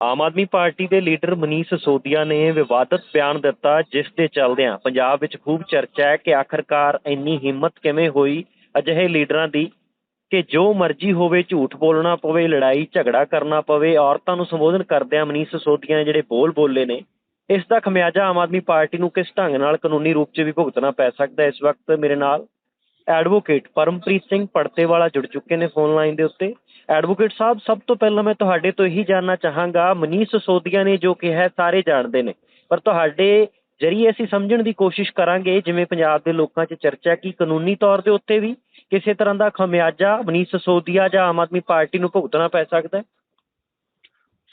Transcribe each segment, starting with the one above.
ਆਮ Aadmi party ਦੇ leader Manish Sisodia ਨੇ ਵਿਵਾਦਤ ਬਿਆਨ ਦਿੱਤਾ, ਜਿਸ ਦੇ ਚੱਲਦਿਆਂ ਪੰਜਾਬ ਵਿੱਚ ਖੂਬ ਚਰਚਾ ਹੈ ਕਿ ਆਖਰਕਾਰ ਇੰਨੀ ਹਿੰਮਤ ਕਿਵੇਂ ਹੋਈ? ਅਜਿਹੇ ਲੀਡਰਾਂ ਦੀ ਕਿ ਜੋ ਮਰਜ਼ੀ ਹੋਵੇ, ਝੂਠ ਬੋਲਣਾ ਪਵੇ, ਲੜਾਈ ਝਗੜਾ ਕਰਨਾ ਪਵੇ, ਔਰਤਾਂ ਨੂੰ ਸੰਬੋਧਨ ਕਰਦਿਆਂ ਮਨੀਸ਼ ਸੋਦੀਆ ਨੇ ਜਿਹੜੇ ਬੋਲ ਬੋਲੇ ਨੇ, ਇਸ ਦਾ ਖਮਿਆਜਾ ਆਮ ਆਦਮੀ ਪਾਰਟੀ ਨੂੰ ਕਿਸ ਢੰਗ ਨਾਲ ਕਾਨੂੰਨੀ ਰੂਪ 'ਚ ਵੀ ਭੁਗਤਣਾ ਪੈ ਸਕਦਾ ਇਸ ਵਕਤ ਮੇਰੇ ਨਾਲ? ਐਡਵੋਕੇਟ ਪਰਮਪ੍ਰੀਤ ਸਿੰਘ ਪੜਤੇ ਵਾਲਾ ਜੁੜ ਚੁੱਕੇ ਨੇ ਫੋਨ ਲਾਈਨ ਦੇ ਉੱਤੇ। ਐਡਵੋਕੇਟ ਸਾਹਿਬ, ਸਭ ਤੋਂ ਪਹਿਲਾਂ ਮੈਂ ਤੁਹਾਡੇ ਤੋਂ ਇਹੀ ਜਾਨਣਾ ਚਾਹਾਂਗਾ, ਮਨੀਸ਼ ਸੋਦੀਆ ਨੇ ਜੋ ਕਿਹਾ ਸਾਰੇ ਜਾਣਦੇ ਨੇ। ਪਰ ਤੁਹਾਡੇ ਜਰੀਏ ਅਸੀਂ ਸਮਝਣ ਦੀ ਕੋਸ਼ਿਸ਼ ਕਰਾਂਗੇ, ਜਿਵੇਂ ਪੰਜਾਬ ਦੇ ਲੋਕਾਂ 'ਚ ਚਰਚਾ ਕਿ ਕਾਨੂੰਨੀ ਤੌਰ ਦੇ ਉੱਤੇ ਵੀ। ਕਿਸੇ ਤਰ੍ਹਾਂ ਦਾ ਖਮਿਆਜਾ ਮਨੀਸ਼ ਸੋਦੀਆ ਜਾਂ ਆਮ ਆਦਮੀ ਪਾਰਟੀ ਨੂੰ ਭੁਗਤਣਾ ਪੈ ਸਕਦਾ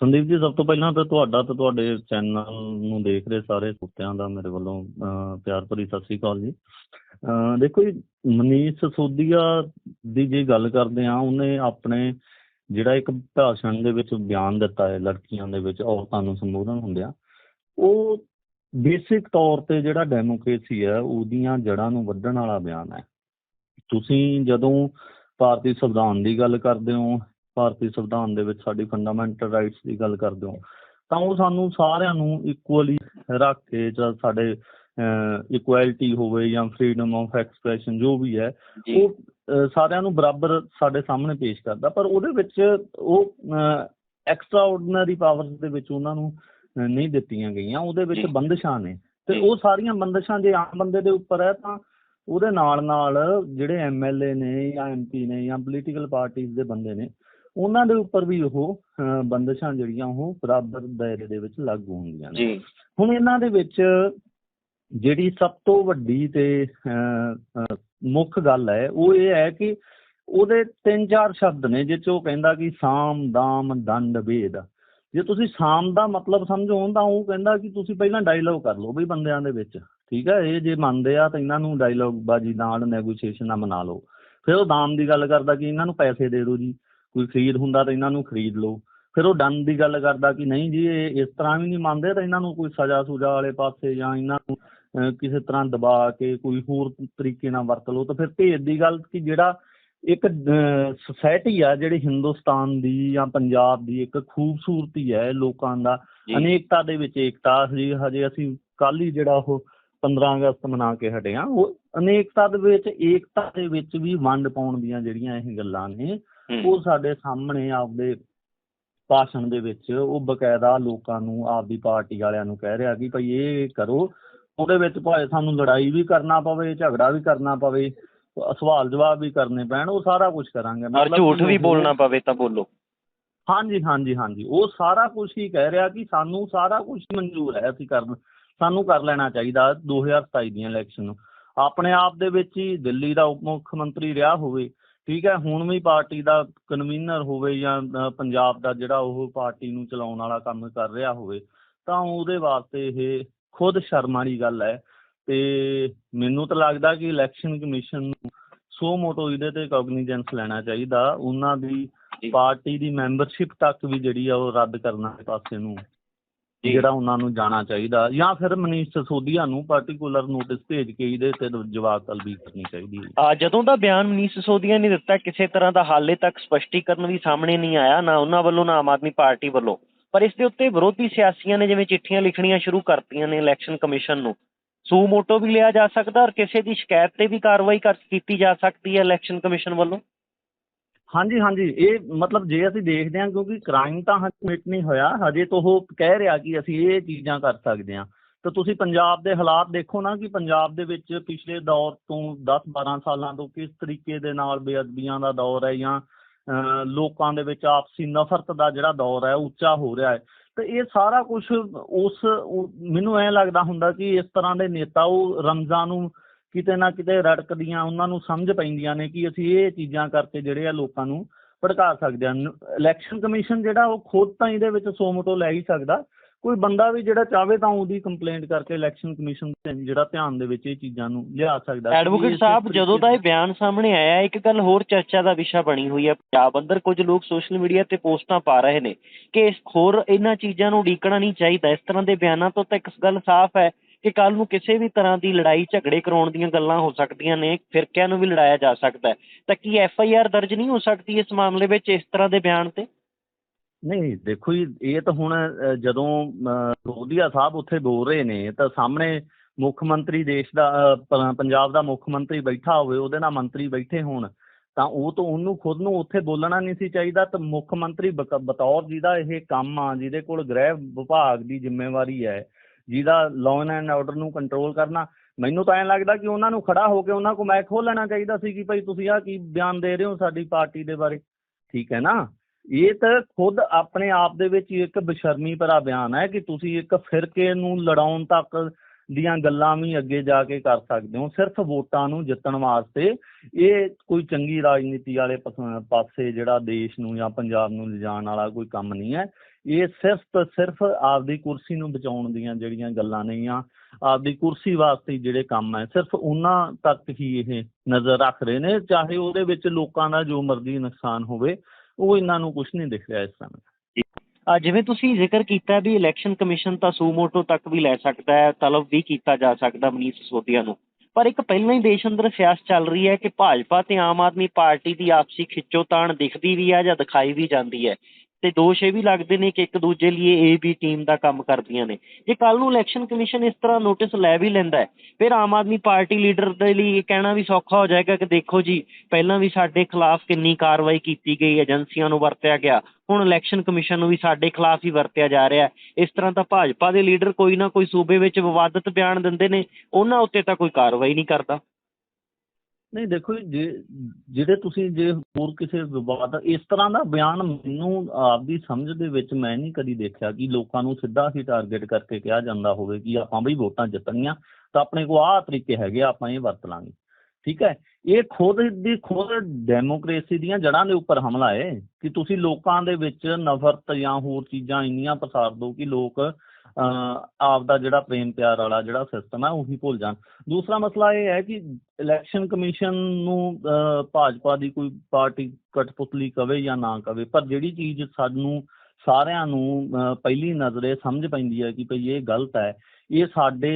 ਸੰਦੀਪ ਜੀ, ਸਭ ਤੋਂ ਪਹਿਲਾਂ ਤਾਂ ਤੁਹਾਡਾ ਤੇ ਤੁਹਾਡੇ ਚੈਨਲ ਨੂੰ ਦੇਖ ਰਹੇ ਸਾਰੇ ਕੁੱਤਿਆਂ ਦਾ ਮੇਰੇ ਵੱਲੋਂ ਪਿਆਰ ਭਰੀ ਸਤਿ ਸ੍ਰੀ ਅਕਾਲ ਜੀ। ਦੇਖੋ ਜੀ, ਮਨੀਸ਼ ਸੋਦੀਆ ਦੀ ਜੇ ਗੱਲ ਕਰਦੇ ਆ ਉਹਨੇ ਆਪਣੇ ਜਿਹੜਾ ਇੱਕ ਭਾਸ਼ਣ ਦੇ ਵਿੱਚ ਬਿਆਨ ਦਿੱਤਾ ਹੈ, ਲੜਕੀਆਂ ਦੇ ਵਿੱਚ, ਔਰਤਾਂ ਨੂੰ ਸੰਬੋਧਨ ਹੁੰਦਿਆਂ, ਉਹ ਬੇਸਿਕ ਤੌਰ ਤੇ ਜਿਹੜਾ ਡੈਮੋਕ੍ਰੇਸੀ ਹੈ, ਉਹਦੀਆਂ ਜੜ੍ਹਾਂ ਨੂੰ ਵੱਢਣ ਵਾਲਾ ਬਿਆਨ ਹੈ। ਤੁਸੀਂ ਜਦੋਂ ਭਾਰਤੀ ਸੰਵਿਧਾਨ ਦੀ ਗੱਲ ਕਰਦੇ ਹੋ ਭਾਰਤੀ ਸੰਵਿਧਾਨ ਦੇ ਵਿੱਚ ਸਾਡੀ ਫੰਡਾਮੈਂਟਲ ਰਾਈਟਸ ਦੀ ਗੱਲ ਕਰਦੇ ਹੋ ਤਾਂ ਉਹ ਸਾਨੂੰ ਸਾਰਿਆਂ ਨੂੰ ਇਕੁਅਲੀ ਰੱਖ ਕੇ ਜਾਂ ਸਾਡੇ ਇਕੁਐਲਿਟੀ ਹੋਵੇ ਜਾਂ ਫਰੀडम ਆਫ ਐਕਸਪ੍ਰੈਸ਼ਨ ਜੋ ਵੀ ਹੈ ਉਹ ਸਾਰਿਆਂ ਨੂੰ ਬਰਾਬਰ ਸਾਡੇ ਸਾਹਮਣੇ ਪੇਸ਼ ਕਰਦਾ ਪਰ ਉਹਦੇ ਵਿੱਚ ਉਹ ਐਕਸਟਰਾ ਆਰਡੀਨਰੀ ਪਾਵਰਸ ਦੇ ਵਿੱਚ ਉਹਨਾਂ ਨੂੰ ਨਹੀਂ ਦਿੱਤੀਆਂ ਗਈਆਂ ਉਹਦੇ ਵਿੱਚ। ਬੰਦਸ਼ਾਂ ਨੇ ਤੇ। ਉਹ ਸਾਰੀਆਂ ਬੰਦਸ਼ਾਂ ਜੇ ਆਮ ਬੰਦੇ ਦੇ ਉੱਪਰ ਹੈ ਤਾਂ ਉਹਦੇ ਨਾਲ ਨਾਲ ਜਿਹੜੇ ਐਮਐਲਏ ਨੇ ਜਾਂ ਐਮਪੀ ਨੇ ਜਾਂ ਪੋਲੀਟੀਕਲ ਪਾਰਟੀਆਂ ਦੇ ਬੰਦੇ ਨੇ ਉਹਨਾਂ ਦੇ ਉੱਪਰ ਵੀ ਉਹ ਬੰਦਸ਼ਾਂ ਜਿਹੜੀਆਂ ਉਹ ਬਰਾਬਰ ਦਾਇਰੇ ਦੇ ਵਿੱਚ ਲਾਗੂ ਹੁੰਦੀਆਂ ਨੇ। ਜੀ। ਹੁਣ ਇਹਨਾਂ ਦੇ ਵਿੱਚ ਜਿਹੜੀ ਸਭ ਤੋਂ ਵੱਡੀ ਤੇ ਮੁੱਖ ਗੱਲ ਹੈ ਉਹ ਇਹ ਹੈ ਕਿ ਉਹਦੇ ਤਿੰਨ ਚਾਰ ਸ਼ਬਦ ਨੇ ਜਿਹ 'ਚ ਉਹ ਕਹਿੰਦਾ ਕਿ ਸਾਮ ਦਾਮ ਦੰਡ ਭੇਦ ਜੇ ਤੁਸੀਂ ਸਾਮ ਦਾ ਮਤਲਬ ਸਮਝੋ ਤਾਂ ਉਹ ਕਹਿੰਦਾ ਕਿ ਤੁਸੀਂ ਪਹਿਲਾਂ ਡਾਇਲੋਗ ਕਰ ਲਓ ਵੀ ਬੰਦਿਆਂ ਦੇ ਵਿੱਚ ਠੀਕ ਹੈ? ਇਹ ਜੇ ਮੰਨਦੇ ਆ ਤਾਂ ਇਹਨਾਂ ਨੂੰ ਡਾਇਲੋਗ ਬਾਜੀ ਨਾਲ ਨੈਗੋਸ਼ੀਏਸ਼ਨ ਨਾਲ ਮਨਾ ਲਓ। ਫਿਰ ਉਹ ਦਾਮ ਦੀ ਗੱਲ ਕਰਦਾ ਕਿ ਇਹਨਾਂ ਨੂੰ ਪੈਸੇ ਦੇ ਦਿਓ ਜੀ। ਕੋਈ ਖਰੀਦ ਹੁੰਦਾ ਤਾਂ ਇਹਨਾਂ ਨੂੰ ਖਰੀਦ ਲਓ। ਫਿਰ ਉਹ ਦੰਡ ਦੀ ਗੱਲ ਕਰਦਾ ਕਿ ਨਹੀਂ ਜੀ ਇਹ ਇਸ ਤਰ੍ਹਾਂ ਵੀ ਨਹੀਂ ਮੰਨਦੇ ਤਾਂ ਇਹਨਾਂ ਨੂੰ ਕੋਈ ਸਜ਼ਾ ਸੁਜਾ ਵਾਲੇ ਪਾਸੇ ਜਾਂ ਇਹਨਾਂ ਨੂੰ ਕਿਸੇ ਤਰ੍ਹਾਂ ਦਬਾ ਕੇ ਕੋਈ ਹੋਰ ਤਰੀਕੇ ਨਾਲ ਵਰਤ ਲਓ। ਤਾਂ ਫਿਰ ਭੇਦ ਦੀ ਗੱਲ ਕਿ ਜਿਹੜਾ ਇੱਕ ਸੁਸਾਇਟੀ ਆ ਜਿਹੜੀ ਹਿੰਦੁਸਤਾਨ ਦੀ ਜਾਂ ਪੰਜਾਬ ਦੀ ਇੱਕ ਖੂਬਸੂਰਤੀ ਹੈ ਲੋਕਾਂ ਦਾ ਅਨੇਕਤਾ ਦੇ ਵਿੱਚ ਏਕਤਾ ਜੀ ਹਜੇ ਅਸੀਂ ਕੱਲ ਹੀ ਜਿਹੜਾ ਉਹ 15 ਅਗਸਤ ਮਨਾ ਕੇ ਹਟੇ ਆ ਉਹ ਅਨੇਕਤਾ ਦੇ ਵਿੱਚ ਏਕਤਾ ਦੇ ਵਿੱਚ ਵੀ ਵੰਡ ਪਾਉਣ ਦੀਆਂ ਜਿਹੜੀਆਂ ਇਹ ਗੱਲਾਂ ਨੇ ਉਹ ਸਾਡੇ ਸਾਹਮਣੇ ਆਪਦੇ ਭਾਸ਼ਣ ਦੇ ਵਿੱਚ ਉਹ ਬਕਾਇਦਾ ਲੋਕਾਂ ਨੂੰ ਆਪਦੀ ਪਾਰਟੀ ਵਾਲਿਆਂ ਨੂੰ ਕਹਿ ਰਿਹਾ ਕਿ ਭਈ ਇਹ ਕਰੋ ਉਹਦੇ ਵਿੱਚ ਭਾਵੇਂ ਸਾਨੂੰ ਲੜਾਈ ਵੀ ਕਰਨਾ ਪਵੇ ਝਗੜਾ ਵੀ ਕਰਨਾ ਪਵੇ ਸਵਾਲ ਜਵਾਬ ਵੀ ਕਰਨੇ ਪੈਣ ਉਹ ਸਾਰਾ ਕੁਝ ਕਰਾਂਗੇ। ਮਤਲਬ ਝੂਠ ਵੀ ਬੋਲਣਾ ਪਵੇ ਤਾਂ ਬੋਲੋ। ਹਾਂਜੀ ਹਾਂਜੀ ਹਾਂਜੀ। ਉਹ ਸਾਰਾ ਕੁਝ ਹੀ ਕਹਿ ਰਿਹਾ ਕਿ ਸਾਨੂੰ ਸਾਰਾ ਕੁਝ ਮਨਜ਼ੂਰ ਹੈ ਅਸੀਂ ਕਰਨ ਸਾਨੂੰ ਕਰ ਲੈਣਾ ਚਾਹੀਦਾ 2027 ਦੀਆਂ ਇਲੈਕਸ਼ਨ ਨੂੰ। ਆਪਣੇ ਆਪ ਦੇ ਵਿੱਚ ਹੀ ਦਿੱਲੀ ਦਾ ਉਪ ਮੁੱਖ ਮੰਤਰੀ ਰਿਹਾ ਹੋਵੇ ਠੀਕ ਹੈ ਹੁਣ ਵੀ ਪਾਰਟੀ ਦਾ ਕਨਵੀਨਰ ਹੋਵੇ ਜਾਂ ਪੰਜਾਬ ਦਾ ਜਿਹੜਾ ਉਹ ਪਾਰਟੀ ਨੂੰ ਚਲਾਉਣ ਵਾਲਾ ਕੰਮ ਕਰ ਰਿਹਾ ਹੋਵੇ ਤਾਂ ਉਹਦੇ ਵਾਸਤੇ ਇਹ ਖੁਦ ਸ਼ਰਮ ਵਾਲੀ ਗੱਲ ਹੈ ਤੇ ਮੈਨੂੰ ਤਾਂ ਲੱਗਦਾ ਕਿ ਇਲੈਕਸ਼ਨ ਕਮਿਸ਼ਨ ਨੂੰ ਸੋ ਮੋਟੋ ਇਹਦੇ ਤੇ ਕੋਗਨੀਜੈਂਸ ਲੈਣਾ ਚਾਹੀਦਾ ਉਹਨਾਂ ਦੀ। ਪਾਰਟੀ ਦੀ ਮੈਂਬਰਸ਼ਿਪ ਤੱਕ ਵੀ ਜਿਹੜੀ ਆ ਉਹ ਰੱਦ ਕਰਨ ਪਾਸੇ ਨੂੰ। ਜਿਹੜਾ ਉਹਨਾਂ ਨੂੰ ਜਾਣਾ ਚਾਹੀਦਾ, ਜਾਂ ਫਿਰ ਮਨੀਸ਼ ਸਸੋਦੀਆ ਨੂੰ ਪਾਰਟਿਕੂਲਰ ਨੋਟਿਸ ਭੇਜ ਕੇ ਇਹਦੇ ਤੇ ਜਵਾਬ ਤਲਬੀ ਕਰਨੀ ਚਾਹੀਦੀ ਹੈ। ਆ, ਜਦੋਂ ਦਾ ਬਿਆਨ ਮਨੀਸ਼ ਸਿਸੋਦੀਆ ਨੇ ਦਿੱਤਾ, ਕਿਸੇ ਤਰ੍ਹਾਂ ਦਾ ਹਾਲੇ ਤੱਕ ਸਪਸ਼ਟੀਕਰਨ ਵੀ ਸਾਹਮਣੇ ਨਹੀਂ ਆਇਆ, ਨਾ ਉਹਨਾਂ ਵੱਲੋਂ, ਨਾ ਆਮ ਆਦਮੀ ਪਾਰਟੀ ਵੱਲੋਂ। ਪਰ ਇਸ ਦੇ ਉੱਤੇ ਵਿਰੋਧੀ ਸਿਆਸੀਆਂ ਨੇ ਜਿਵੇਂ ਚਿੱਠੀਆਂ ਲਿਖਣੀਆਂ ਸ਼ੁਰੂ ਕਰਤੀਆਂ ਨੇ ਇਲੈਕਸ਼ਨ ਕਮਿਸ਼ਨ ਨੂੰ, ਸੂ ਮੋਟੋ ਵੀ ਲਿਆ ਜਾ ਸਕਦਾ ਔਰ ਕਿਸੇ ਦੀ ਸ਼ਿਕਾਇਤ ਤੇ ਵੀ ਕਾਰਵਾਈ ਕਰ ਕੀਤੀ ਜਾ ਸਕਦੀ ਹੈ ਇਲੈਕਸ਼ਨ ਕਮਿਸ਼ਨ ਵੱਲੋਂ? ਹਾਂਜੀ ਹਾਂਜੀ। ਇਹ ਮਤਲਬ ਜੇ ਅਸੀਂ ਦੇਖਦੇ ਹਾਂ ਕਿਉਂਕਿ ਕ੍ਰਾਈਮ ਤਾਂ ਹਜੇ ਕਮਿਟ ਨਹੀਂ ਹੋਇਆ ਹਜੇ ਤੋਂ ਉਹ ਕਹਿ ਰਿਹਾ ਕਿ ਅਸੀਂ ਇਹ ਚੀਜ਼ਾਂ ਕਰ ਸਕਦੇ ਹਾਂ। ਤਾਂ ਤੁਸੀਂ ਪੰਜਾਬ ਦੇ ਹਾਲਾਤ ਦੇਖੋ ਨਾ ਕਿ ਪੰਜਾਬ ਦੇ ਵਿੱਚ ਪਿਛਲੇ ਦੌਰ ਤੋਂ 10 12 ਸਾਲਾਂ ਤੋਂ ਕਿਸ ਤਰੀਕੇ ਦੇ ਨਾਲ ਬੇਅਦਬੀਆਂ ਦਾ ਦੌਰ ਹੈ ਜਾਂ ਅਹ, ਲੋਕਾਂ ਦੇ ਵਿੱਚ ਆਪਸੀ ਨਫ਼ਰਤ ਦਾ ਜਿਹੜਾ ਦੌਰ ਹੈ ਉੱਚਾ ਹੋ ਰਿਹਾ ਹੈ। ਤੇ ਇਹ ਸਾਰਾ ਕੁਝ ਉਸ ਮੈਨੂੰ ਐਂ ਲੱਗਦਾ ਹੁੰਦਾ ਕਿ ਇਸ ਤਰ੍ਹਾਂ ਦੇ ਨੇਤਾ ਉਹ ਰਮਜ਼ਾਨ ਨੂੰ ਕਿਤੇ ਨਾ ਕਿਤੇ ਰੜਕਦੀਆਂ ਉਹਨਾਂ ਨੂੰ ਸਮਝ ਪੈਂਦੀਆਂ ਨੇ ਕਿ ਅਸੀਂ ਇਹ ਚੀਜ਼ਾਂ ਕਰਕੇ ਜਿਹੜੇ ਆ ਲੋਕਾਂ ਨੂੰ ਭੜਕਾ ਸਕਦੇ ਹਾਂ। ਇਲੈਕਸ਼ਨ ਕਮਿਸ਼ਨ ਜਿਹੜਾ ਉਹ ਖੁਦ ਤਾਂ ਇਹਦੇ ਵਿੱਚ ਸੋਮਟੋ ਲੈ ਹੀ ਸਕਦਾ। ਕੋਈ ਬੰਦਾ ਵੀ ਜਿਹੜਾ ਚਾਹਵੇ ਤਾਂ ਉਹਦੀ ਕੰਪਲੇਂਟ ਕਰਕੇ ਇਲੈਕਸ਼ਨ ਕਮਿਸ਼ਨ ਜਿਹੜਾ ਧਿਆਨ ਦੇ ਵਿੱਚ ਇਹ ਚੀਜ਼ਾਂ ਨੂੰ ਲਿਆ ਸਕਦਾ ਐਡਵੋਕੇਟ ਸਾਹਿਬ ਜਦੋਂ ਦਾ ਇਹ ਬਿਆਨ ਸਾਹਮਣੇ ਆਇਆ ਇੱਕ ਗੱਲ ਹੋਰ ਚਰਚਾ ਦਾ ਵਿਸ਼ਾ ਬਣੀ ਹੋਈ ਹੈ। ਪੰਜਾਬ ਅੰਦਰ ਕੁਝ ਲੋਕ ਸੋਸ਼ਲ ਮੀਡੀਆ ਤੇ ਪੋਸਟਾਂ ਪਾ ਰਹੇ ਨੇ ਕਿ ਇਸ ਹੋਰ ਇਹਨਾਂ ਚੀਜ਼ਾਂ ਨੂੰ ਉਡੀਕਣਾ ਨਹੀਂ ਚਾਹੀਦਾ। ਇਸ ਤਰ੍ਹਾਂ ਦੇ ਬਿਆਨਾਂ ਤੋਂ ਤਾਂ ਇੱਕ ਗੱਲ ਸਾਫ਼ ਹੈ ਕਿ ਕੱਲ ਨੂੰ ਕਿਸੇ ਵੀ ਤਰ੍ਹਾਂ ਦੀ ਲੜਾਈ ਝਗੜੇ ਕਰਾਉਣ ਦੀਆਂ ਗੱਲਾਂ ਹੋ ਸਕਦੀਆਂ ਨੇ ਫਿਰਕਿਆਂ ਨੂੰ ਵੀ ਲੜਾਇਆ ਜਾ ਸਕਦਾ ਤਾਂ ਕੀ ਐਫ ਆਈ ਆਰ ਦਰਜ ਨਹੀਂ ਹੋ ਸਕਦੀ ਇਸ ਮਾਮਲੇ ਵਿੱਚ ਇਸ ਤਰ੍ਹਾਂ ਦੇ ਬਿਆਨ ਤੇ? ਨਹੀਂ ਦੇਖੋ ਜੀ ਇਹ ਤਾਂ ਹੁਣ ਜਦੋਂ ਅ, ਸਾਹਿਬ ਉੱਥੇ ਬੋਲ ਰਹੇ ਨੇ ਤਾਂ ਸਾਹਮਣੇ ਮੁੱਖ ਮੰਤਰੀ ਦੇਸ਼ ਦਾ ਪੰਜਾਬ ਦਾ ਮੁੱਖ ਮੰਤਰੀ ਬੈਠਾ ਹੋਵੇ ਉਹਦੇ ਨਾਲ ਮੰਤਰੀ ਬੈਠੇ ਹੋਣ ਤਾਂ ਉਹ ਤਾਂ ਉਹਨੂੰ ਖੁਦ ਨੂੰ ਉੱਥੇ ਬੋਲਣਾ ਨਹੀਂ ਸੀ ਚਾਹੀਦਾ ਤਾਂ ਮੁੱਖ ਮੰਤਰੀ ਬਤੌਰ ਜਿਹਦਾ ਇਹ ਕੰਮ ਆ ਜਿਹਦੇ ਕੋਲ ਗ੍ਰਹਿ ਵਿਭਾਗ ਦੀ ਜ਼ਿੰਮੇਵਾਰੀ ਹੈ ਜਿਹਦਾ ਲਾਅ ਐਂਡ ਆਰਡਰ ਨੂੰ ਕੰਟਰੋਲ ਕਰਨਾ, ਮੈਨੂੰ ਤਾਂ ਐਂ ਲੱਗਦਾ ਕਿ ਉਹਨਾਂ ਨੂੰ ਖੜਾ ਹੋ ਕੇ ਉਹਨਾਂ ਕੋਲ ਮੈਕ ਖੋਲ ਲੈਣਾ ਚਾਹੀਦਾ ਸੀ ਕਿ ਭਾਈ ਤੁਸੀਂ ਆਹ ਕੀ ਬਿਆਨ ਦੇ ਰਹੇ ਹੋ ਸਾਡੀ ਪਾਰਟੀ ਦੇ ਬਾਰੇ। ਠੀਕ ਹੈ ਨਾ? ਇਹ ਤਾਂ ਖੁਦ ਆਪਣੇ ਆਪ ਦੇ ਵਿੱਚ ਇੱਕ ਬੇਸ਼ਰਮੀ ਭਰਾ ਬਿਆਨ ਹੈ ਕਿ ਤੁਸੀਂ ਇੱਕ ਫਿਰਕੇ ਨੂੰ ਲੜਾਉਣ ਤੱਕ ਦੀਆਂ ਗੱਲਾਂ ਵੀ ਅੱਗੇ ਜਾ ਕੇ ਕਰ ਸਕਦੇ ਹੋ, ਸਿਰਫ ਵੋਟਾਂ ਨੂੰ ਜਿੱਤਣ ਵਾਸਤੇ। ਇਹ ਕੋਈ ਚੰਗੀ ਰਾਜਨੀਤੀ ਵਾਲੇ ਪਾਸੇ ਜਿਹੜਾ ਦੇਸ਼ ਨੂੰ ਜਾਂ ਪੰਜਾਬ ਨੂੰ ਲਿਜਾਣ ਵਾਲਾ ਕੋਈ ਕੰਮ ਨਹੀਂ ਹੈ। ਇਹ ਸਿਰਫ ਤੇ ਸਿਰਫ ਆਪਦੀ ਕੁਰਸੀ ਨੂੰ ਬਚਾਉਣ ਦੀਆਂ ਜਿਹੜੀਆਂ ਗੱਲਾਂ ਨਹੀਂ ਆ ਆਪਦੀ ਕੁਰਸੀ ਵਾਸਤੇ ਜਿਹੜੇ ਕੰਮ ਹੈ, ਸਿਰਫ ਉਹਨਾਂ ਤੱਕ ਹੀ ਇਹ ਨਜ਼ਰ ਰੱਖ ਰਹੇ ਨੇ, ਚਾਹੇ ਉਹਦੇ ਵਿੱਚ ਲੋਕਾਂ ਦਾ ਜੋ ਮਰਜ਼ੀ ਨੁਕਸਾਨ ਹੋਵੇ, ਉਹ ਇਹਨਾਂ ਨੂੰ ਕੁਝ ਨਹੀਂ ਦਿਖ ਰਿਹਾ ਇਸ ਸਮੇਂ। ਜਿਵੇਂ ਤੁਸੀਂ ਜ਼ਿਕਰ ਕੀਤਾ ਵੀ ਇਲੈਕਸ਼ਨ ਕਮਿਸ਼ਨ ਤਾਂ ਸੂਮੋਟੋ ਤੱਕ ਵੀ ਲੈ ਸਕਦਾ ਹੈ, ਤਲਬ ਵੀ ਕੀਤਾ ਜਾ ਸਕਦਾ ਮਨੀਸ਼ ਸਿਸੋਦੀਆ ਨੂੰ। ਪਰ ਇੱਕ ਪਹਿਲਾਂ ਹੀ ਦੇਸ਼ ਅੰਦਰ ਸਿਆਸਤ ਚੱਲ ਰਹੀ ਹੈ ਕਿ ਭਾਜਪਾ ਤੇ ਆਮ ਆਦਮੀ ਪਾਰਟੀ ਦੀ ਆਪਸੀ ਖਿੱਚੋਤਾਣ ਦਿਖਦੀ ਵੀ ਹੈ ਜਾਂ ਦਿਖਾਈ ਵੀ ਜਾਂਦੀ ਹੈ। ਤੇ ਦੋਸ਼ ਇਹ ਵੀ ਲੱਗਦੇ ਨੇ ਕਿ ਇੱਕ ਦੂਜੇ ਲਈ ਇਹ ਵੀ ਟੀਮ ਦਾ ਕੰਮ ਕਰਦੀਆਂ ਨੇ। ਜੇ ਕੱਲ ਨੂੰ ਇਲੈਕਸ਼ਨ ਕਮਿਸ਼ਨ ਇਸ ਤਰ੍ਹਾਂ ਨੋਟਿਸ ਲੈ ਵੀ ਲੈਂਦਾ ਫਿਰ ਆਮ ਆਦਮੀ ਪਾਰਟੀ ਲੀਡਰ ਦੇ ਲਈ ਇਹ ਕਹਿਣਾ ਵੀ ਸੌਖਾ ਹੋ ਜਾਏਗਾ ਕਿ ਦੇਖੋ ਜੀ, ਪਹਿਲਾਂ ਵੀ ਸਾਡੇ ਖਿਲਾਫ ਕਿੰਨੀ ਕਾਰਵਾਈ ਕੀਤੀ ਗਈ, ਏਜੰਸੀਆਂ ਨੂੰ ਵਰਤਿਆ ਗਿਆ, ਹੁਣ ਇਲੈਕਸ਼ਨ ਕਮਿਸ਼ਨ ਨੂੰ ਵੀ ਸਾਡੇ ਖਿਲਾਫ ਹੀ ਵਰਤਿਆ ਜਾ ਰਿਹਾ ਇਸ ਤਰ੍ਹਾਂ ਤਾਂ ਭਾਜਪਾ ਦੇ ਲੀਡਰ ਕੋਈ ਨਾ ਕੋਈ ਸੂਬੇ ਵਿੱਚ ਵਿਵਾਦਤ ਬਿਆਨ ਦਿੰਦੇ ਨੇ, ਉਹਨਾਂ ਉੱਤੇ ਤਾਂ ਕੋਈ ਕਾਰਵਾਈ ਨਹੀਂ ਕਰਦਾ। ਨਹੀਂ ਦੇਖੋ ਜੇ ਜਿਹੜੇ ਤੁਸੀਂ ਜੇ ਹੋਰ ਕਿਸੇ ਵਿਵਾਦ ਇਸ ਤਰ੍ਹਾਂ ਦਾ ਬਿਆਨ ਮੈਨੂੰ ਆਪਦੀ ਸਮਝ ਦੇ ਵਿੱਚ ਮੈਂ ਨਹੀਂ ਕਦੀ ਦੇਖਿਆ ਕਿ ਲੋਕਾਂ ਨੂੰ ਸਿੱਧਾ ਹੀ ਟਾਰਗੇਟ ਕਰਕੇ ਕਿਹਾ ਜਾਂਦਾ ਹੋਵੇ ਕਿ ਆਪਾਂ ਬਈ ਵੋਟਾਂ ਜਿੱਤਣੀਆਂ ਤਾਂ ਆਪਣੇ ਕੋਲ ਆਹ ਤਰੀਕੇ ਹੈਗੇ ਆ, ਆਪਾਂ ਇਹ ਵਰਤ ਲਾਂਗੇ। ਠੀਕ ਹੈ? ਇਹ ਖੁਦ ਦੀ ਖੁਦ ਡੈਮੋਕ੍ਰੇਸੀ ਦੀਆਂ ਜੜ੍ਹਾਂ ਦੇ ਉੱਪਰ ਹਮਲਾ ਹੈ ਕਿ ਤੁਸੀਂ ਲੋਕਾਂ ਦੇ ਵਿੱਚ ਨਫ਼ਰਤ ਜਾਂ ਹੋਰ ਚੀਜ਼ਾਂ ਇੰਨੀਆਂ ਪਸਾਰ ਦਿਓ ਕਿ ਲੋਕ ਆਪ ਦਾ ਜਿਹੜਾ ਪ੍ਰੇਮ ਪਿਆਰ ਵਾਲਾ ਜਿਹੜਾ ਸਿਸਟਮ ਹੈ ਉਹੀ ਭੁੱਲ ਜਾਣ। ਦੂਸਰਾ ਮਸਲਾ ਇਹ ਹੈ ਕਿ ਇਲੈਕਸ਼ਨ ਕਮਿਸ਼ਨ ਨੂੰ ਭਾਜਪਾ ਦੀ ਕੋਈ ਪਾਰਟੀ ਕਠਪੁਤਲੀ ਕਵੇ ਜਾਂ ਨਾ ਕਵੇ ਪਰ ਜਿਹੜੀ ਚੀਜ਼ ਸਾਨੂੰ ਸਾਰਿਆਂ ਨੂੰ ਪਹਿਲੀ ਨਜ਼ਰੇ ਸਮਝ ਪੈਂਦੀ ਹੈ ਕਿ ਭਈ ਇਹ ਗਲਤ ਹੈ। ਇਹ ਸਾਡੇ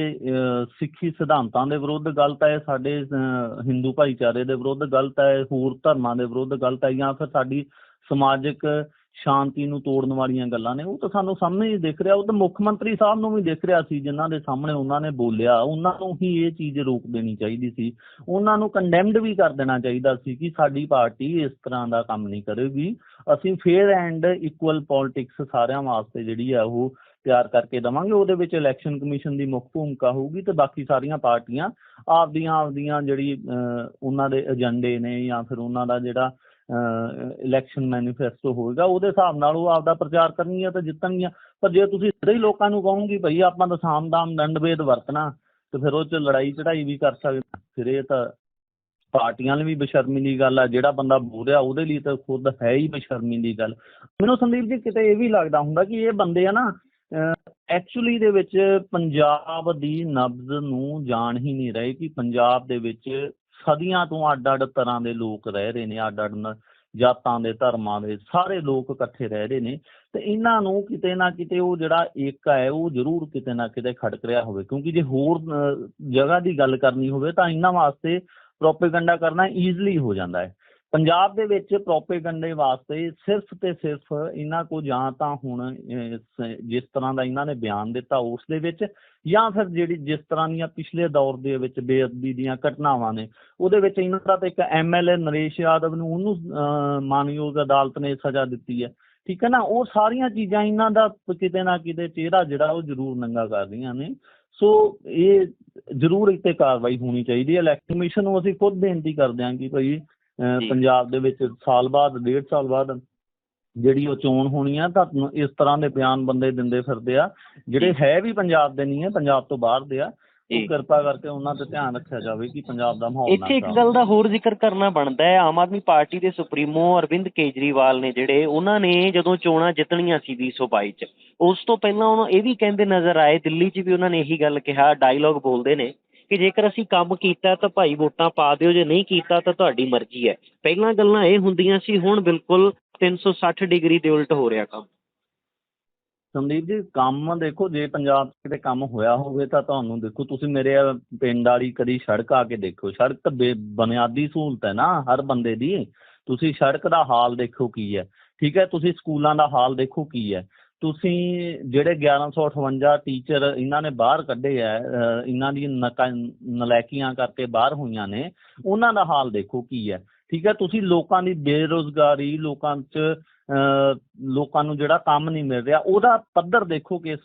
ਸਿੱਖੀ ਸਿਧਾਂਤਾਂ ਦੇ ਵਿਰੁੱਧ ਗਲਤ ਹੈ ਸਾਡੇ ਅਹ, ਹਿੰਦੂ ਭਾਈਚਾਰੇ ਦੇ ਵਿਰੁੱਧ ਗਲਤ ਹੈ ਹੋਰ ਧਰਮਾਂ ਦੇ ਵਿਰੁੱਧ ਗਲਤ ਹੈ ਜਾਂ ਫਿਰ ਸਾਡੀ ਸਮਾਜਿਕ ਸ਼ਾਂਤੀ ਨੂੰ ਤੋੜਨ ਵਾਲੀਆਂ ਗੱਲਾਂ ਨੇ। ਉਹ ਤਾਂ ਸਾਨੂੰ ਸਾਹਮਣੇ ਹੀ ਦਿਖ ਰਿਹਾ। ਉਹ ਤਾਂ ਮੁੱਖ ਮੰਤਰੀ ਸਾਹਿਬ ਨੂੰ ਵੀ ਦਿਖ ਰਿਹਾ ਸੀ ਜਿਨ੍ਹਾਂ ਦੇ ਸਾਹਮਣੇ ਉਹਨਾਂ ਨੇ ਬੋਲਿਆ। ਉਹਨਾਂ ਨੂੰ ਹੀ ਇਹ ਚੀਜ਼ ਰੋਕ ਦੇਣੀ ਚਾਹੀਦੀ ਸੀ। ਉਹਨਾਂ ਨੂੰ ਕੰਡੈਮਡ ਵੀ ਕਰ ਦੇਣਾ ਚਾਹੀਦਾ ਸੀ ਕਿ ਸਾਡੀ ਪਾਰਟੀ ਇਸ ਤਰ੍ਹਾਂ ਦਾ ਕੰਮ ਨਹੀਂ ਕਰੇਗੀ। ਅਸੀਂ ਫੇਅਰ ਐਂਡ ਇਕੁਅਲ ਪੋਲਿਟਿਕਸ ਸਾਰਿਆਂ ਵਾਸਤੇ ਜਿਹੜੀ ਆ ਉਹ ਤਿਆਰ ਕਰਕੇ ਦਵਾਂਗੇ। ਉਹਦੇ ਵਿੱਚ ਇਲੈਕਸ਼ਨ ਕਮਿਸ਼ਨ ਦੀ ਮੁੱਖ ਭੂਮਿਕਾ ਹੋਊਗੀ ਤੇ ਬਾਕੀ ਸਾਰੀਆਂ ਪਾਰਟੀਆਂ ਆਪਦੀਆਂ ਆਪਦੀਆਂ ਜਿਹੜੀ ਅਹ, ਉਹਨਾਂ ਦੇ ਏਜੰਡੇ ਨੇ ਜਾਂ ਫਿਰ ਉਹਨਾਂ ਦਾ ਜਿਹੜਾ ਇਲੈਕਸ਼ਨ ਮੈਨੀਫੈਸਟੋ ਹੋਏਗਾ, ਉਹਦੇ ਹਿਸਾਬ ਨਾਲ ਉਹ ਆਪਦਾ ਪ੍ਰਚਾਰ ਕਰਨਗੀਆਂ ਤੇ ਜਿੱਤਣਗੀਆਂ। ਪਰ ਜੇ ਤੁਸੀਂ ਸਿੱਧੇ ਹੀ ਲੋਕਾਂ ਨੂੰ ਕਹੋਗੇ ਭਈ ਆਪਾਂ ਤਾਂ ਸਾਮਦਾਮ, ਦੰਡਭੇਦ ਵਰਤਣਾ, ਤੇ ਫਿਰ ਉਹ ਚ ਲੜਾਈ ਚੜਾਈ ਵੀ ਕਰ ਸਕਦੇ ਫਿਰ ਇਹ ਤਾਂ ਪਾਰਟੀਆਂ ਲਈ ਵੀ ਬੇਸ਼ਰਮੀ ਦੀ ਗੱਲ ਆ, ਜਿਹੜਾ ਬੰਦਾ ਬੋਲ ਰਿਹਾ ਉਹਦੇ ਲਈ ਤਾਂ ਖੁਦ ਹੈ ਹੀ ਬੇਸ਼ਰਮੀ ਦੀ ਗੱਲ। ਮੈਨੂੰ ਸੰਦੀਪ ਜੀ ਕਿਤੇ ਇਹ ਵੀ ਲੱਗਦਾ ਹੁੰਦਾ ਕਿ ਇਹ ਬੰਦੇ ਆ ਨਾ ਐਕਚੁਅਲੀ ਦੇ ਵਿੱਚ ਪੰਜਾਬ ਦੀ ਨਬਜ਼ ਨੂੰ ਜਾਣ ਹੀ ਨਹੀਂ ਰਹੇ ਕਿ ਪੰਜਾਬ ਦੇ ਵਿੱਚ ਸਦੀਆਂ ਤੋਂ ਅੱਡ ਅੱਡ ਤਰ੍ਹਾਂ ਦੇ ਲੋਕ ਰਹਿ ਰਹੇ ਨੇ ਅੱਡ ਅੱਡ ਜਾਤਾਂ ਦੇ, ਧਰਮਾਂ ਦੇ, ਸਾਰੇ ਲੋਕ ਇਕੱਠੇ ਰਹਿ ਰਹੇ ਨੇ ਤੇ ਇਹਨਾਂ ਨੂੰ ਕਿਤੇ ਨਾ ਕਿਤੇ ਉਹ ਜਿਹੜਾ ਏਕਾ ਹੈ, ਉਹ ਜ਼ਰੂਰ ਕਿਤੇ ਨਾ ਕਿਤੇ ਖੜਕ ਰਿਹਾ ਹੋਵੇ ਕਿਉਂਕਿ ਜੇ ਹੋਰ ਜਗ੍ਹਾ ਦੀ ਗੱਲ ਕਰਨੀ ਹੋਵੇ ਤਾਂ ਇਹਨਾਂ ਵਾਸਤੇ ਪ੍ਰੋਪੇਗੈਂਡਾ ਕਰਨਾ ਈਜ਼ੀਲੀ ਹੋ ਜਾਂਦਾ ਹੈ। ਪੰਜਾਬ ਦੇ ਵਿੱਚ ਪ੍ਰੋਪੇਗੈਂਡੇ ਵਾਸਤੇ ਸਿਰਫ ਤੇ ਸਿਰਫ ਇਹਨਾਂ ਕੋ ਜਾਂ ਤਾਂ ਹੁਣ ਜਿਸ ਤਰ੍ਹਾਂ ਦਾ ਇਹਨਾਂ ਨੇ ਬਿਆਨ ਦਿੱਤਾ ਉਸ ਦੇ ਵਿੱਚ ਜਾਂ ਫਿਰ ਜਿਹੜੀ ਜਿਸ ਤਰ੍ਹਾਂ ਦੀਆਂ ਪਿਛਲੇ ਦੌਰ ਦੇ ਵਿੱਚ ਬੇਅਦਬੀ ਦੀਆਂ ਘਟਨਾਵਾਂ ਨੇ ਉਹਦੇ ਵਿੱਚ ਇਹਨਾਂ ਦਾ ਤਾਂ ਇੱਕ ਐਮਐਲਏ ਨਰੇਸ਼ ਯਾਦਵ ਨੂੰ ਉਹਨੂੰ ਅਹ, ਮਾਨਯੋਗ ਅਦਾਲਤ ਨੇ ਸਜ਼ਾ ਦਿੱਤੀ ਹੈ। ਠੀਕ ਹੈ ਨਾ? ਉਹ ਸਾਰੀਆਂ ਚੀਜ਼ਾਂ ਇਹਨਾਂ ਦਾ ਕਿਤੇ ਨਾ ਕਿਤੇ ਚਿਹਰਾ ਜਿਹੜਾ ਉਹ ਜ਼ਰੂਰ ਨੰਗਾ ਕਰ ਰਹੀਆਂ ਨੇ। ਸੋ ਇਹ ਜ਼ਰੂਰ ਇੱਥੇ ਕਾਰਵਾਈ ਹੋਣੀ ਚਾਹੀਦੀ ਹੈ। ਇਲੈਕਸ਼ਨ ਕਮਿਸ਼ਨ ਨੂੰ ਅਸੀਂ ਖੁਦ ਬੇਨਤੀ ਕਰਦੇ ਹਾਂ ਕਿ ਭਾਈ ਪੰਜਾਬ ਦੇ ਵਿੱਚ ਸਾਲ ਬਾਅਦ ਡੇਢ ਸਾਲ ਬਾਅਦ ਜਿਹੜੀ ਉਹ ਚੋਣ ਹੋਣੀ ਆ ਤਾਂ ਇਸ ਤਰ੍ਹਾਂ ਦੇ ਬਿਆਨ ਬੰਦੇ ਦਿੰਦੇ ਫਿਰਦੇ ਆ ਜਿਹੜੇ ਹੈ ਵੀ ਪੰਜਾਬ ਦੇ ਨਹੀਂ ਹੈ ਪੰਜਾਬ ਤੋਂ ਬਾਹਰ ਦੇ ਆ। ਉਹ ਕਿਰਪਾ ਕਰਕੇ ਉਹਨਾਂ ਤੇ ਧਿਆਨ ਰੱਖਿਆ ਜਾਵੇ ਕਿ ਪੰਜਾਬ ਦਾ ਮਾਹੌਲ ਇੱਥੇ ਇੱਕ ਗੱਲ ਦਾ ਹੋਰ ਜ਼ਿਕਰ ਕਰਨਾ ਬਣਦਾ ਹੈ। ਆਮ ਆਦਮੀ ਪਾਰਟੀ ਦੇ ਸੁਪਰੀਮੋ ਅਰਵਿੰਦ ਕੇਜਰੀਵਾਲ ਨੇ ਜਿਹੜੇ ਉਹਨਾਂ ਨੇ ਜਦੋਂ ਚੋਣਾਂ ਜਿੱਤਣੀਆਂ ਸੀ 2022 ਚ ਉਸ ਤੋਂ ਪਹਿਲਾਂ ਉਹ ਇਹ ਵੀ ਕਹਿੰਦੇ ਨਜ਼ਰ ਆਏ ਦਿੱਲੀ 'ਚ ਵੀ ਉਹਨਾਂ ਨੇ ਇਹੀ ਗੱਲ ਕਿਹਾ ਡਾਇਲੌਗ ਬੋਲਦੇ ਨੇ। ਕਿ ਜੇਕਰ ਅਸੀਂ ਕੰਮ ਕੀਤਾ ਤਾਂ ਭਾਈ ਵੋਟਾਂ ਪਾ ਦਿਓ, ਜੇ ਨਹੀਂ ਕੀਤਾ ਤਾਂ ਤੁਹਾਡੀ ਮਰਜ਼ੀ ਹੈ। ਪਹਿਲਾਂ ਗੱਲਾਂ ਇਹ ਹੁੰਦੀਆਂ ਸੀ, ਹੁਣ ਬਿਲਕੁਲ 360 ਡਿਗਰੀ ਦੇ ਉਲਟ ਹੋ ਰਿਹਾ ਕੰਮ। ਸੰਦੀਪ ਜੀ, ਕੰਮ ਦੇਖੋ, ਜੇ ਪੰਜਾਬ 'ਚ ਕਿਤੇ ਕੰਮ ਹੋਇਆ ਹੋਵੇ ਤਾਂ ਤੁਹਾਨੂੰ ਦੇਖੋ, ਤੁਸੀਂ ਮੇਰੇ ਪਿੰਡ ਵਾਲੀ ਕਦੀ ਸੜਕ ਆ ਕੇ ਦੇਖੋ। ਸੜਕ ਤਾਂ ਬੁਨਿਆਦੀ ਸਹੂਲਤ ਹੈ ਨਾ, ਹਰ ਬੰਦੇ ਦੀ। ਤੁਸੀਂ ਸੜਕ ਦਾ ਹਾਲ ਦੇਖੋ ਕੀ ਹੈ। ਠੀਕ ਹੈ, ਤੁਸੀਂ ਸਕੂਲਾਂ ਦਾ ਹਾਲ ਦੇਖੋ ਕੀ ਹੈ। ਤੁਸੀਂ ਜਿਹੜੇ 1158 ਟੀਚਰ ਇਹਨਾਂ ਨੇ ਬਾਹਰ ਕੱਢੇ ਆ ਇਹਨਾਂ ਦੀ ਨਕਾ- ਨਲਾਇਕੀਆਂ ਕਰਕੇ ਬਾਹਰ ਹੋਈਆਂ ਨੇ, ਉਹਨਾਂ ਦਾ ਹਾਲ ਦੇਖੋ ਕੀ ਹੈ। ਠੀਕ ਹੈ, ਤੁਸੀਂ ਲੋਕਾਂ ਦੀ ਬੇਰੋਜ਼ਗਾਰੀ, ਲੋਕਾਂ 'ਚ, ਅਹ ਲੋਕਾਂ ਨੂੰ ਜਿਹੜਾ ਕੰਮ ਨਹੀਂ ਮਿਲ ਰਿਹਾ, ਉਹਦਾ ਪੱਧਰ ਦੇਖੋ ਕਿਸ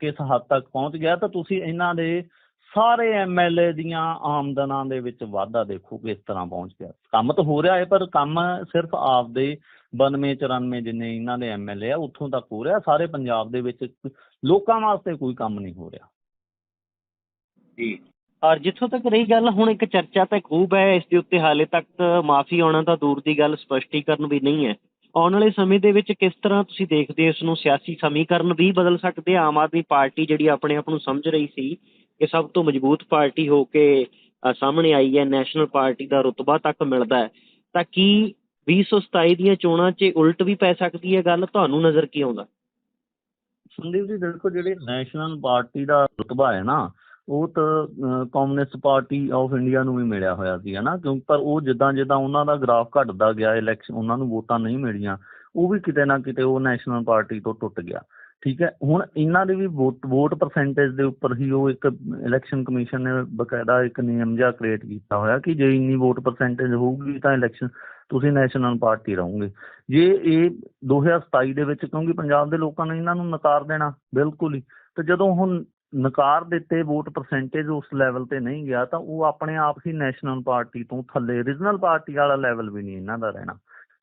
ਕਿਸ ਹੱਦ ਤੱਕ ਪਹੁੰਚ ਗਿਆ, ਤਾਂ ਤੁਸੀਂ ਇਹਨਾਂ ਦੇ ਸਾਰੇ ਐਮਐਲਏ ਦੀਆਂ ਆਮਦਨਾਂ ਦੇ ਵਿੱਚ ਵਾਧਾ ਦੇਖੋ ਕਿਸ ਤਰ੍ਹਾਂ ਪਹੁੰਚ ਗਿਆ। ਕੰਮ ਤਾਂ ਹੋ ਰਿਹਾ ਹੈ ਪਰ ਕੰਮ ਸਿਰਫ ਆਪਦੇ 92 94 ਜਿੰਨੇ ਇਹਨਾਂ ਦੇ ਐਮਐਲਏ ਆ ਉੱਥੋਂ ਤੱਕ ਹੋ ਰਿਹਾ। ਸਾਰੇ ਪੰਜਾਬ ਦੇ ਵਿੱਚ ਲੋਕਾਂ ਵਾਸਤੇ ਕੋਈ ਕੰਮ ਨਹੀਂ ਹੋ ਰਿਹਾ। ਜੀ। ਔਰ ਜਿੱਥੋਂ ਤੱਕ ਰਹੀ ਗੱਲ ਹੁਣ ਇੱਕ ਚਰਚਾ ਤਾਂ ਖੂਬ ਹੈ ਇਸ ਦੇ ਉੱਤੇ ਹਾਲੇ ਤੱਕ ਮਾਫੀ ਆਉਣਾ ਤਾਂ ਦੂਰ ਦੀ ਗੱਲ ਸਪਸ਼ਟੀਕਰਨ ਵੀ ਨਹੀਂ ਹੈ। ਆਉਣ ਵਾਲੇ ਸਮੇਂ ਦੇ ਵਿੱਚ ਕਿਸ ਤਰ੍ਹਾਂ ਤੁਸੀਂ ਦੇਖਦੇ ਹੋ ਇਸ ਨੂੰ? ਸਿਆਸੀ ਸਮੀਕਰਨ ਵੀ ਬਦਲ ਸਕਦੇ ਆਮ ਆਦਮੀ ਪਾਰਟੀ ਜਿਹੜੀ ਆਪਣੇ ਆਪ ਨੂੰ ਸਮਝ ਰਹੀ ਸੀ ਕਿ ਸਭ ਤੋਂ ਮਜ਼ਬੂਤ ਪਾਰਟੀ ਹੋ ਕੇ ਅ, ਸਾਹਮਣੇ ਆਈ ਹੈ ਨੈਸ਼ਨਲ ਪਾਰਟੀ ਦਾ ਰੁਤਬਾ ਤੱਕ ਮਿਲਦਾ ਹੈ। ਤਾਂ ਕੀ 2027 ਦੀਆਂ ਚੋਣਾਂ 'ਚ ਉਲਟ ਵੀ ਪੈ ਸਕਦੀ ਹੈ ਗੱਲ? ਤੁਹਾਨੂੰ ਨਜ਼ਰ ਕੀ ਆਉਂਦਾ? ਸੰਦੀਪ ਜੀ ਦੇਖੋ ਜਿਹੜੀ ਨੈਸ਼ਨਲ ਪਾਰਟੀ ਦਾ ਰੁਤਬਾ ਹੈ ਨਾ ਉਹ ਤਾਂ ਕਮਿਊਨਿਸਟ ਪਾਰਟੀ ਆਫ ਇੰਡੀਆ ਨੂੰ ਵੀ ਮਿਲਿਆ ਹੋਇਆ ਸੀ ਹਨਾ ਕਿਉਂਕਿ ਪਰ ਉਹ ਜਿੱਦਾਂ ਜਿੱਦਾਂ ਉਹਨਾਂ ਦਾ ਗ੍ਰਾਫ ਘਟਦਾ ਗਿਆ ਇਲੈਕਸ਼ਨ ਉਹਨਾਂ ਨੂੰ ਵੋਟਾਂ ਨਹੀਂ ਮਿਲੀਆਂ ਉਹ ਵੀ ਕਿਤੇ ਨਾ ਕਿਤੇ ਉਹ ਨੈਸ਼ਨਲ ਪਾਰਟੀ ਤੋਂ ਟੁੱਟ ਗਿਆ। ਠੀਕ ਹੈ, ਹੁਣ ਇਹਨਾਂ ਦੀ ਵੀ ਵੋਟ ਵੋਟ ਪਰਸੈਂਟੇਜ ਦੇ ਉੱਪਰ ਹੀ ਉਹ ਇੱਕ ਇਲੈਕਸ਼ਨ ਕਮਿਸ਼ਨ ਨੇ ਬਕਾਇਦਾ ਇੱਕ ਨਿਯਮ ਜਿਹਾ ਕ੍ਰੀਏਟ ਕੀਤਾ ਹੋਇਆ ਕਿ ਜੇ ਇੰਨੀ ਵੋਟ ਪਰਸੈਂਟੇਜ ਹੋਊਗੀ ਤਾਂ ਇਲੈਕਸ਼ਨ ਤੁਸੀਂ ਨੈਸ਼ਨਲ ਪਾਰਟੀ ਰਹੋਗੇ। ਜੇ ਇਹ 2027 ਦੇ ਵਿੱਚ, ਕਿਉਂਕਿ ਪੰਜਾਬ ਦੇ ਲੋਕਾਂ ਨੇ ਇਹਨਾਂ ਨੂੰ ਨਕਾਰ ਦੇਣਾ, ਬਿਲਕੁਲ ਹੀ। ਤੇ ਜਦੋਂ ਹੁਣ ਨਕਾਰ ਦਿੱਤੇ, ਵੋਟ ਪਰਸੈਂਟੇਜ ਉਸ ਲੈਵਲ ਤੇ ਨਹੀਂ ਗਿਆ, ਤਾਂ ਉਹ ਆਪਣੇ ਆਪ ਹੀ ਨੈਸ਼ਨਲ ਪਾਰਟੀ ਤੋਂ ਥੱਲੇ ਰੀਜਨਲ ਪਾਰਟੀ ਵਾਲਾ ਲੈਵਲ ਵੀ ਨਹੀਂ ਇਹਨਾਂ ਦਾ ਰਹਿਣਾ।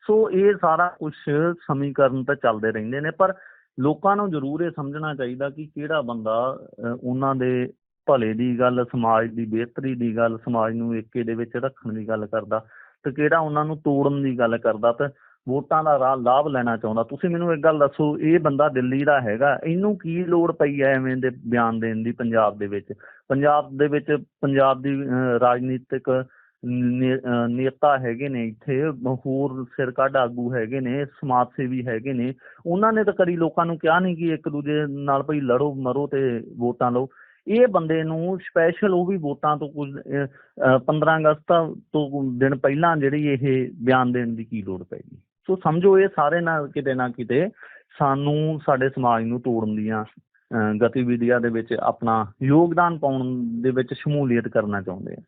ਸੋ ਇਹ ਸਾਰਾ ਕੁਝ ਸਮੀਕਰਨ ਤਾਂ ਚੱਲਦੇ ਰਹਿੰਦੇ ਨੇ, ਪਰ ਲੋਕਾਂ ਨੂੰ ਜ਼ਰੂਰ ਇਹ ਸਮਝਣਾ ਚਾਹੀਦਾ ਕਿ ਕਿਹੜਾ ਬੰਦਾ ਉਹਨਾਂ ਦੇ ਭਲੇ ਦੀ ਗੱਲ ਸਮਾਜ ਦੀ ਬਿਹਤਰੀ ਦੀ ਗੱਲ ਸਮਾਜ ਨੂੰ ਏਕੇ ਦੇ ਵਿੱਚ ਰੱਖਣ ਦੀ ਗੱਲ ਕਰਦਾ ਤੇ ਕਿਹੜਾ ਉਹਨਾਂ ਨੂੰ ਤੋੜਨ ਦੀ ਗੱਲ ਕਰਦਾ ਤੇ ਵੋਟਾਂ ਦਾ ਰਾਹ ਲਾਭ ਲੈਣਾ ਚਾਹੁੰਦਾ। ਤੁਸੀਂ ਮੈਨੂੰ ਇੱਕ ਗੱਲ ਦੱਸੋ ਇਹ ਬੰਦਾ ਦਿੱਲੀ ਦਾ ਹੈਗਾ ਇਹਨੂੰ ਕੀ ਲੋੜ ਪਈ ਐ ਐਵੇਂ ਦੇ ਬਿਆਨ ਦੇਣ ਦੀ ਪੰਜਾਬ ਦੇ ਵਿੱਚ? ਪੰਜਾਬ ਦੇ ਵਿੱਚ ਪੰਜਾਬ ਦੀ ਅਹ, ਰਾਜਨੀਤਿਕ ਨੇਤਾ ਹੈਗੇ ਨੇ ਇੱਥੇ ਹੋਰ ਸਿਰ ਕੱਢ ਆਗੂ ਹੈਗੇ ਨੇ ਸਮਾਜ ਸੇਵੀ ਹੈਗੇ ਨੇ। ਉਹਨਾਂ ਨੇ ਤਾਂ ਕਦੀ ਲੋਕਾਂ ਨੂੰ ਕਿਹਾ ਨਹੀਂ ਕਿ ਇੱਕ ਦੂਜੇ ਨਾਲ ਭਈ ਲੜੋ ਮਰੋ ਤੇ ਵੋਟਾਂ ਲਓ। ਇਹ ਬੰਦੇ ਨੂੰ ਸਪੈਸ਼ਲ ਉਹ ਵੀ ਵੋਟਾਂ ਤੋਂ ਕੁਝ ਅਹ, 15 ਅਗਸਤ ਤੋਂ ਦਿਨ ਪਹਿਲਾਂ ਜਿਹੜੀ ਇਹ ਬਿਆਨ ਦੇਣ ਦੀ ਕੀ ਲੋੜ ਪੈ ਸੋ ਸਮਝੋ ਇਹ ਸਾਰੇ ਨਾਲ ਕਿਤੇ ਨਾ ਕਿਤੇ ਸਾਨੂੰ ਸਾਡੇ ਸਮਾਜ ਨੂੰ ਤੋੜਨ ਦੀਆਂ ਅਹ, ਗਤੀਵਿਧੀਆਂ ਦੇ ਵਿੱਚ ਆਪਣਾ ਯੋਗਦਾਨ ਪਾਉਣ ਦੇ ਵਿੱਚ ਸ਼ਮੂਲੀਅਤ ਕਰਨਾ ਚਾਹੁੰਦੇ ਆ।